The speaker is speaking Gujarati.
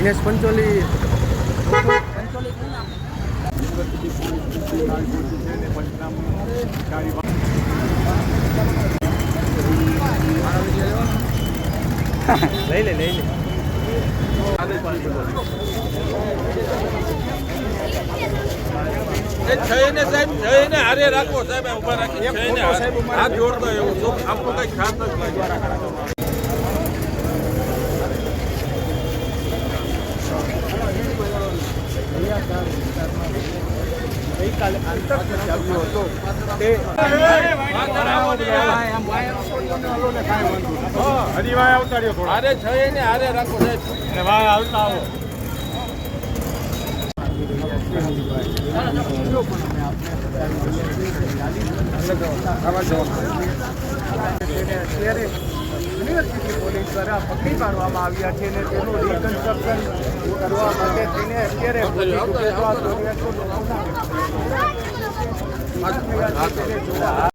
દિનેશ પંચોલી લઈ લે લઈ લે એ સાહેબ જઈને હારે રાખો સાહેબ આ રાખી. ઊભા હાથ જોડતો એવું આપણું કઈ ખ્યાલ નથી લાગ્યો ગઈકાલે આંતરરાષ્ટ્રીય આવ્યો હતો તે રાખો સાહેબ તેને અત્યારે યુનિવર્સિટી દ્વારા પકડી પાડવામાં આવ્યા છે અને તેનું રિકન્સ્ટ્રક્શન કરવા માટે તેને અત્યારે પોલીસ